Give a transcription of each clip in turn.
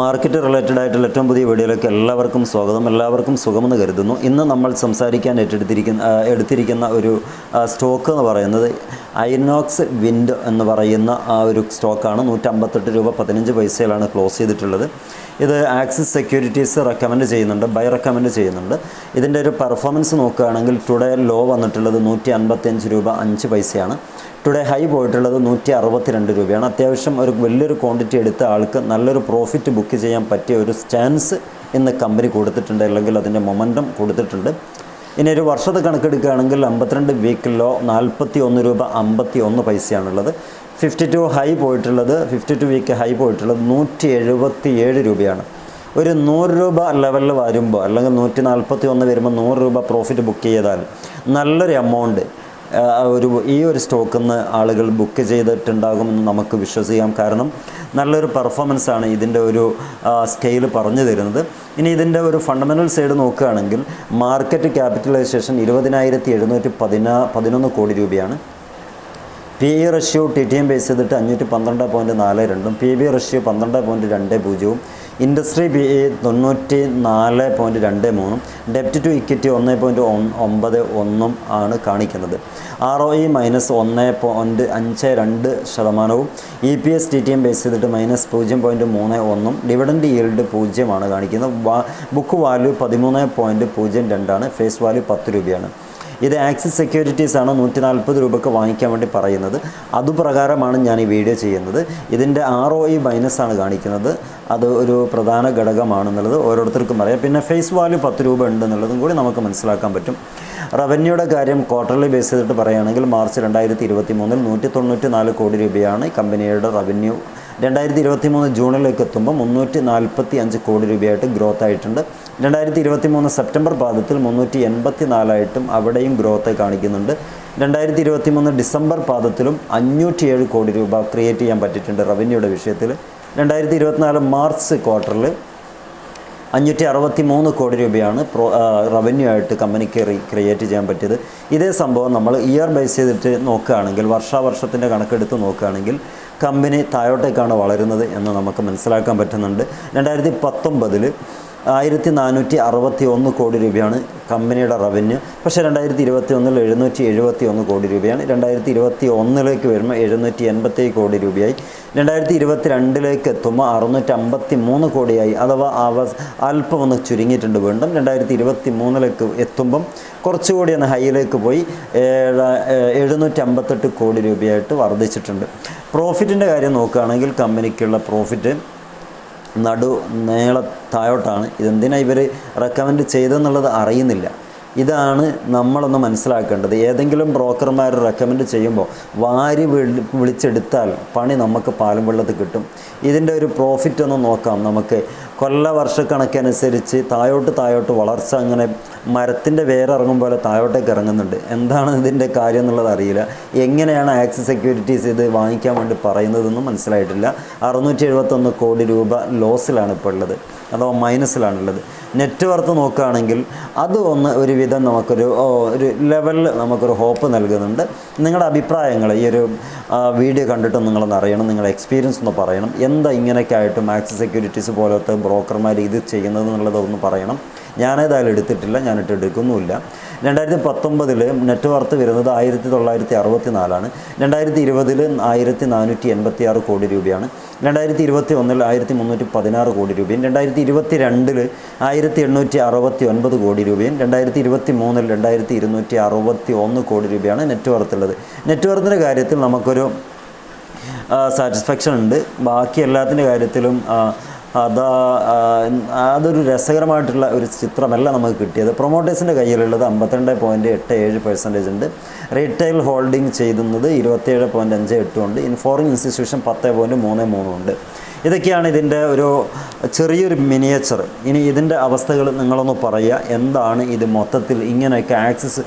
Market related ആയിട്ടുള്ള ഏറ്റവും പുതിയ വീഡിയോയിലേക്ക് എല്ലാവർക്കും സ്വാഗതം. എല്ലാവർക്കും സുഖമെന്ന് കരുതുന്നു. ഇന്ന് നമ്മൾ സംസാരിക്കാൻ ഏറ്റെടുത്തിരിക്കുന്ന എടുത്തിരിക്കുന്ന ഒരു സ്റ്റോക്ക് എന്ന് പറയുന്നത് ഐനോക്സ് വിൻഡ് എന്ന് പറയുന്ന ആ ഒരു സ്റ്റോക്കാണ് നൂറ്റമ്പത്തെട്ട് രൂപ പതിനഞ്ച് പൈസയിലാണ് ക്ലോസ് ചെയ്തിട്ടുള്ളത്. ഇത് ആക്സിസ് സെക്യൂരിറ്റീസ് റെക്കമെൻഡ് ചെയ്യുന്നുണ്ട് ബൈ റെക്കമെൻഡ് ചെയ്യുന്നുണ്ട്. ഇതിന്റെ ഒരു പെർഫോമൻസ് നോക്കുകയാണെങ്കിൽ ടുഡേ ലോ വന്നിട്ടുള്ളത് നൂറ്റി അൻപത്തിയഞ്ച് രൂപ അഞ്ച് പൈസയാണ്. ടുഡേ ഹൈ പോയിട്ടുള്ളത് നൂറ്റി അറുപത്തിരണ്ട് രൂപയാണ്. അത്യാവശ്യം ഒരു വലിയൊരു ക്വാണ്ടിറ്റി എടുത്ത ആൾക്ക് നല്ലൊരു പ്രോഫിറ്റ് ബുക്ക് ചെയ്യാൻ പറ്റിയ ഒരു സ്റ്റാൻസ് ഇന്ന് കമ്പനി കൊടുത്തിട്ടുണ്ട് അല്ലെങ്കിൽ അതിന്റെ മൊമെന്റം കൊടുത്തിട്ടുണ്ട്. ഇനി ഒരു വർഷത്തെ കണക്കെടുക്കുകയാണെങ്കിൽ അമ്പത്തിരണ്ട് വീക്കിലോ നാൽപ്പത്തി ഒന്ന് രൂപ അമ്പത്തി ഒന്ന് പൈസയാണുള്ളത്. ഫിഫ്റ്റി ടു ഹൈ പോയിട്ടുള്ളത് ഫിഫ്റ്റി ടു വീക്ക് ഹൈ പോയിട്ടുള്ളത് നൂറ്റി എഴുപത്തി ഏഴ് രൂപയാണ്. ഒരു നൂറ് രൂപ ലെവലിൽ വരുമ്പോൾ അല്ലെങ്കിൽ നൂറ്റി നാൽപ്പത്തി ഒന്ന് വരുമ്പോൾ നൂറ് രൂപ പ്രോഫിറ്റ് ബുക്ക് ചെയ്താൽ നല്ലൊരു എമൗണ്ട് ഒരു ഈ ഒരു സ്റ്റോക്കിൽ നിന്ന് ആളുകൾ ബുക്ക് ചെയ്തിട്ടുണ്ടാകുമെന്ന് നമുക്ക് വിശ്വസിക്കാം. കാരണം നല്ലൊരു പെർഫോമൻസ് ആണ് ഇതിന്റെ ഒരു സ്കെയിൽ പറഞ്ഞു തരുന്നത്. ഇനി ഇതിന്റെ ഒരു ഫണ്ടമെന്റൽ സൈഡ് നോക്കുകയാണെങ്കിൽ മാർക്കറ്റ് ക്യാപിറ്റലൈസേഷൻ ഇരുപതിനായിരത്തി എഴുന്നൂറ്റി പതിനാ പതിനൊന്ന് കോടി രൂപയാണ്. P E ratio T T M base ചെയ്തിട്ട് അഞ്ഞൂറ്റി പന്ത്രണ്ട് പോയിന്റ് നാല് രണ്ടും പി ബി റഷ്യോ പന്ത്രണ്ട് പോയിന്റ് രണ്ട് പൂജ്യവും ഇൻഡസ്ട്രി ബി എ തൊണ്ണൂറ്റി നാല് പോയിന്റ് രണ്ട് മൂന്നും ഡെപ്റ്റ് ടു ഇക്വിറ്റി ഒന്ന് പോയിന്റ് ഒമ്പത് ഒന്നും ആണ് കാണിക്കുന്നത്. ആർ ഒ ഇ മൈനസ് ഒന്ന് പോയിന്റ് അഞ്ച് രണ്ട് ശതമാനവും E P S T T M base ചെയ്തിട്ട് മൈനസ് പൂജ്യം പോയിന്റ് മൂന്ന് ഒന്നും ഡിവിഡൻഡ് ഈൽഡ് പൂജ്യമാണ് കാണിക്കുന്നത്. ബുക്ക് വാല്യൂ പതിമൂന്ന് പോയിന്റ് പൂജ്യം രണ്ടാണ് ഫേസ് വാല്യൂ പത്ത് രൂപയാണ്. ഇത് ആക്സിസ് സെക്യൂരിറ്റീസ് ആണ് നൂറ്റി നാൽപ്പത് രൂപക്ക് വാങ്ങിക്കാൻ വേണ്ടി പറയുന്നത്. അതുപ്രകാരമാണ് ഞാൻ ഈ വീഡിയോ ചെയ്യുന്നത്. ഇതിന്റെ ആർ ഒ ഇ മൈനസ് ആണ് കാണിക്കുന്നത്. അത് ഒരു പ്രധാന ഘടകമാണെന്നുള്ളത് ഓരോരുത്തർക്കും അറിയാം. പിന്നെ ഫേസ് വാല്യൂ പത്ത് രൂപ ഉണ്ടെന്നുള്ളതും കൂടി നമുക്ക് മനസ്സിലാക്കാൻ പറ്റും. റവന്യൂയുടെ കാര്യം ക്വാർട്ടർലി ബേസ് ചെയ്തിട്ട് പറയുകയാണെങ്കിൽ മാർച്ച് രണ്ടായിരത്തി ഇരുപത്തി മൂന്നിൽ നൂറ്റി തൊണ്ണൂറ്റി നാല് കോടി രൂപയാണ് കമ്പനിയുടെ റവന്യൂ രണ്ടായിരത്തി ഇരുപത്തി മൂന്ന് ജൂണിലേക്ക് എത്തുമ്പോൾ മുന്നൂറ്റി നാൽപ്പത്തി അഞ്ച് കോടി രൂപയായിട്ട് ഗ്രോത്ത് ആയിട്ടുണ്ട്. രണ്ടായിരത്തി ഇരുപത്തി മൂന്ന് സെപ്റ്റംബർ പാദത്തിൽ മുന്നൂറ്റി എൺപത്തി നാലായിട്ടും അവിടെയും ഗ്രോത്ത് കാണിക്കുന്നുണ്ട്. രണ്ടായിരത്തി ഇരുപത്തി മൂന്ന് ഡിസംബർ പാദത്തിലും അഞ്ഞൂറ്റിയേഴ് കോടി രൂപ ക്രിയേറ്റ് ചെയ്യാൻ പറ്റിയിട്ടുണ്ട് റവന്യൂയുടെ വിഷയത്തിൽ രണ്ടായിരത്തി ഇരുപത്തിനാല് മാർച്ച് ക്വാർട്ടറിൽ അഞ്ഞൂറ്റി അറുപത്തി മൂന്ന് കോടി രൂപയാണ് പ്രോ റവന്യൂ ആയിട്ട് കമ്പനിക്ക് ക്രിയേറ്റ് ചെയ്യാൻ പറ്റിയത്. ഇതേ സംഭവം നമ്മൾ ഇയർ ബേസ് ചെയ്തിട്ട് നോക്കുകയാണെങ്കിൽ വർഷാവർഷത്തിന്റെ കണക്കെടുത്ത് നോക്കുകയാണെങ്കിൽ കമ്പനി താഴോട്ടേക്കാണ് വളരുന്നത് എന്ന് നമുക്ക് മനസ്സിലാക്കാൻ പറ്റുന്നുണ്ട്. രണ്ടായിരത്തി പത്തൊമ്പതിൽ ആയിരത്തി നാനൂറ്റി അറുപത്തി ഒന്ന് കോടി രൂപയാണ് കമ്പനിയുടെ റവന്യൂ. പക്ഷേ രണ്ടായിരത്തി ഇരുപത്തി ഒന്നിൽ എഴുന്നൂറ്റി എഴുപത്തി ഒന്ന് കോടി രൂപയാണ്. രണ്ടായിരത്തി ഇരുപത്തി ഒന്നിലേക്ക് വരുമ്പോൾ എഴുന്നൂറ്റി എൺപത്തി കോടി രൂപയായി. രണ്ടായിരത്തി ഇരുപത്തി രണ്ടിലേക്ക് എത്തുമ്പോൾ അറുന്നൂറ്റി അമ്പത്തി മൂന്ന് കോടിയായി. അഥവാ അവ അല്പം ഒന്ന് ചുരുങ്ങിയിട്ടുണ്ട് വീണ്ടും. രണ്ടായിരത്തി ഇരുപത്തി മൂന്നിലേക്ക് എത്തുമ്പം കുറച്ചുകൂടി ഒന്ന് ഹൈയിലേക്ക് പോയി. എഴുന്നൂറ്റി അമ്പത്തെട്ട് കോടി രൂപയായിട്ട് വർദ്ധിച്ചിട്ടുണ്ട്. പ്രോഫിറ്റിന്റെ കാര്യം നോക്കുകയാണെങ്കിൽ കമ്പനിക്കുള്ള പ്രോഫിറ്റ് നടു നീളത്തായോട്ടാണ് ഇതെന്തിനാണ് ഇതെന്തിനാ ഇവർ റെക്കമെൻഡ് ചെയ്തെന്നുള്ളത് അറിയുന്നില്ല. ഇതാണ് നമ്മളൊന്ന് മനസ്സിലാക്കേണ്ടത്. ഏതെങ്കിലും ബ്രോക്കർമാർ റെക്കമെൻഡ് ചെയ്യുമ്പോൾ വാരി വിളി- വിളിച്ചെടുത്താൽ പണി നമുക്ക് പാലും വെള്ളത്തിൽ കിട്ടും. ഇതിന്റെ ഒരു പ്രോഫിറ്റ് ഒന്ന് നോക്കാം നമുക്ക്. കൊല്ല വർഷക്കണക്കനുസരിച്ച് താഴോട്ട് താഴോട്ട് വളർച്ച അങ്ങനെ മരത്തിന്റെ വേരിറങ്ങും പോലെ താഴോട്ടേക്ക് ഇറങ്ങുന്നുണ്ട്. എന്താണ് ഇതിന്റെ കാര്യം എന്നുള്ളത് അറിയില്ല. എങ്ങനെയാണ് ആക്സിസ് സെക്യൂരിറ്റീസ് ഇത് വാങ്ങിക്കാൻ വേണ്ടി പറയുന്നതെന്നും മനസ്സിലായിട്ടില്ല. അറുന്നൂറ്റി കോടി രൂപ ലോസിലാണ് ഇപ്പോൾ ഉള്ളത്. അഥവാ മൈനസിലാണുള്ളത്. നെറ്റ് വർത്ത് നോക്കുകയാണെങ്കിൽ അത് ഒന്ന് ഒരുവിധം നമുക്കൊരു ഒരു ലെവലിൽ നമുക്കൊരു ഹോപ്പ് നൽകുന്നുണ്ട്. നിങ്ങളുടെ അഭിപ്രായങ്ങൾ ഈ ഒരു വീഡിയോ കണ്ടിട്ട് നിങ്ങളൊന്ന് അറിയണം നിങ്ങളുടെ എക്സ്പീരിയൻസ് ഒന്ന് പറയണം. എന്താ ഇങ്ങനെയൊക്കെ ആയിട്ടും മാക്സ് സെക്യൂരിറ്റീസ് പോലത്തെ ബ്രോക്കർമാർ ഇത് ചെയ്യുന്നത് എന്നുള്ളത് ഒന്ന് പറയണം. ഞാനേതായാലും എടുത്തിട്ടില്ല ഞാനിട്ട് എടുക്കുന്നുമില്ല. രണ്ടായിരത്തി പത്തൊമ്പതിൽ നെറ്റ് വർത്ത് വരുന്നത് ആയിരത്തി തൊള്ളായിരത്തി അറുപത്തി നാലാണ് രണ്ടായിരത്തി ഇരുപതിൽ ആയിരത്തി നാനൂറ്റി എൺപത്തി ആറ് കോടി രൂപയാണ്. രണ്ടായിരത്തി ഇരുപത്തി ഒന്നിൽ ആയിരത്തി മുന്നൂറ്റി പതിനാറ് കോടി രൂപയും. രണ്ടായിരത്തി ഇരുപത്തി രണ്ടിൽ ആയിരത്തി എണ്ണൂറ്റി അറുപത്തി ഒൻപത് കോടി രൂപയും. രണ്ടായിരത്തി ഇരുപത്തി മൂന്നിൽ രണ്ടായിരത്തി ഇരുന്നൂറ്റി അറുപത്തി ഒന്ന് കോടി രൂപയാണ് നെറ്റ് വർത്തുള്ളത്. നെറ്റ് വർത്തിന്റെ കാര്യത്തിൽ നമുക്കൊരു സാറ്റിസ്ഫാക്ഷൻ ഉണ്ട്. ബാക്കി എല്ലാത്തിന്റെ കാര്യത്തിലും അതാ അതൊരു രസകരമായിട്ടുള്ള ഒരു ചിത്രമല്ല നമുക്ക് കിട്ടിയത്. പ്രൊമോട്ടേഴ്സിന്റെ കയ്യിലുള്ളത് അമ്പത്തിരണ്ട് പോയിന്റ് എട്ട് ഏഴ് പെർസെന്റേജ് ഉണ്ട്. റീറ്റെയിൽ ഹോൾഡിംഗ് ചെയ്യുന്നത് ഇരുപത്തേഴ് പോയിന്റ് അഞ്ച് എട്ടും ഉണ്ട്. ഇൻ ഫോറിൻ ഇൻസ്റ്റിറ്റ്യൂഷൻ പത്ത് പോയിന്റ് മൂന്ന് മൂന്നും ഉണ്ട്. ഇതൊക്കെയാണ് ഇതിന്റെ ഒരു ചെറിയൊരു മിനിയേച്ചർ ഇനി ഇതിന്റെ അവസ്ഥകൾ നിങ്ങളൊന്ന് പറയുക. എന്താണ് ഇത് മൊത്തത്തിൽ? ഇങ്ങനെയൊക്കെ ആക്സിസ്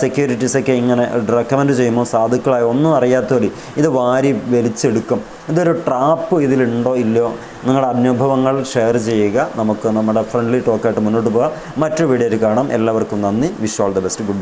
സെക്യൂരിറ്റീസൊക്കെ ഇങ്ങനെ റെക്കമെൻഡ് ചെയ്യുമ്പോൾ സാധുക്കളായി ഒന്നും അറിയാത്തവർ ഇത് വാരി വലിച്ചെടുക്കും. ഇതൊരു ട്രാപ്പ് ഇതിലുണ്ടോ ഇല്ലയോ? നിങ്ങളുടെ അനുഭവങ്ങൾ ഷെയർ ചെയ്യുക. നമുക്ക് നമ്മുടെ ഫ്രണ്ട്ലി ടോക്കായിട്ട് മുന്നോട്ട് പോകാം. മറ്റൊരു വീഡിയോയിൽ കാണാം. എല്ലാവർക്കും നന്ദി. Wish all the best good